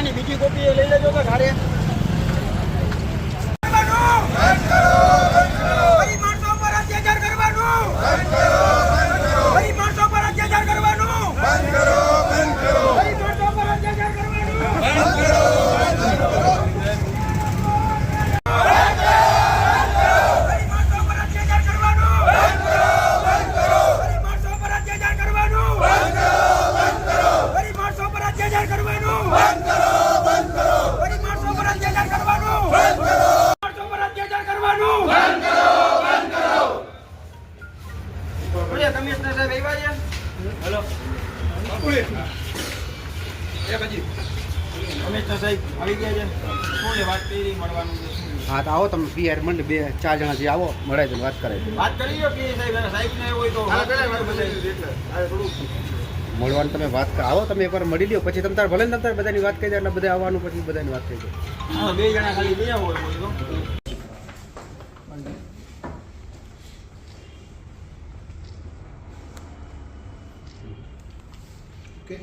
આની બીજી કોપી લઈ લેજો તો ઘરે. હા તો આવો તમે પીઆર મંડ બે ચાર જણા જે આવો મળે છે વાત કરે વાત કરી. મળવાનું તમે વાત કર- આવો તમે એકવાર મળી લ્યો. પછી તમે તાર ભલે ને તાર બધાની વાત કરી એટલે બધા આવવાનું પછી બધાની વાત થઈ જાય. બે જણા ખાલી બે હોય તો.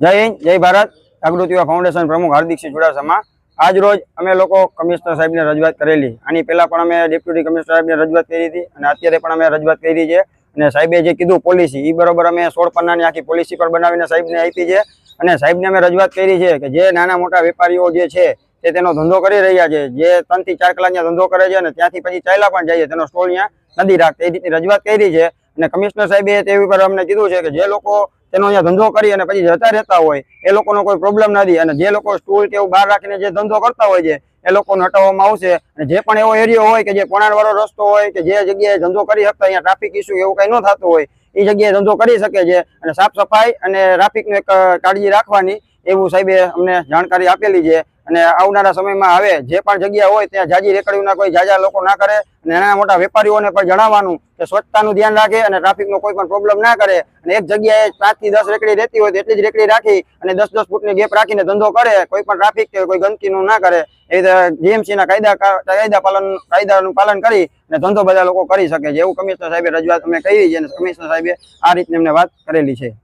જય હિન્દ, જય ભારત. જાગૃતિ ફાઉન્ડેશન પ્રમુખ હાર્દિકસિંહ ચુડાસમા. આજ રોજ અમે લોકો કમિશનર સાહેબને રજૂઆત કરેલી. આની પહેલા પણ અમે ડેપ્યુટી કમિશનર સાહેબને રજૂઆત કરી હતી અને અત્યારે પણ અમે રજૂઆત કરી છે. અને સાહેબે જે કીધું પોલિસી એ બરોબર અમે સોળ પન્નાની આખી પોલિસી પર બનાવીને સાહેબને આપી છે. અને સાહેબને અમે રજૂઆત કરી છે કે જે નાના મોટા વેપારીઓ જે છે તે તેનો ધંધો કરી રહ્યા છે. જે ત્રણથી ચાર કલાક ધંધો કરે છે અને ત્યાંથી પછી ચાલ્યા પણ જાય છે. તેનો સ્ટોલ અહીંયા નથી રાખતા. એ રીતની રજૂઆત કરી છે અને કમિશનર સાહેબે તેવી પર અમને કીધું છે કે જે લોકો તેનો અહીંયા ધંધો કરી અને પછી જતા રહેતા હોય, એ લોકોનો કોઈ પ્રોબ્લેમ નથી. અને જે લોકો સ્ટૂલ કે એવું બહાર રાખીને જે ધંધો કરતા હોય છે, એ લોકોને હટાવવામાં આવશે. અને જે પણ એવો એરિયો હોય કે જે પોણાણવાળો રસ્તો હોય કે જે જગ્યાએ ધંધો કરી શકતા અહીંયા ટ્રાફિક ઇસ્યુ એવું કંઈ ન થતું હોય, એ જગ્યાએ ધંધો કરી શકે છે. અને સાફ સફાઈ અને ટ્રાફિકનું એક કાળજી રાખવાની એવું સાહેબે અમને જાણકારી આપેલી છે. અને આવનારા સમયમાં હવે જે પણ જગ્યા હોય ત્યાં જાજી રેકડીઓના કોઈ જાજા લોકો ના કરે અને નાના મોટા વેપારીઓને પણ જણાવવાનું કે સ્વચ્છતાનું ધ્યાન રાખે અને ટ્રાફિકનો કોઈ પણ પ્રોબ્લેમ ના કરે અને એક જગ્યાએ પાંચથી દસ રેકડી રહેતી હોય તો એટલી જ રેકડી રાખી અને દસ દસ ફૂટની ગેપ રાખીને ધંધો કરે, કોઈ પણ ટ્રાફિક કે કોઈ ગંદકીનું ના કરે એ જીએમસી ના કાયદા કાયદા પાલન, કાયદાનું પાલન કરી અને ધંધો બધા લોકો કરી શકે છે. એવું કમિશનર સાહેબે રજૂઆત અમે કરી છે અને કમિશનર સાહેબે આ રીતની અમને વાત કરેલી છે.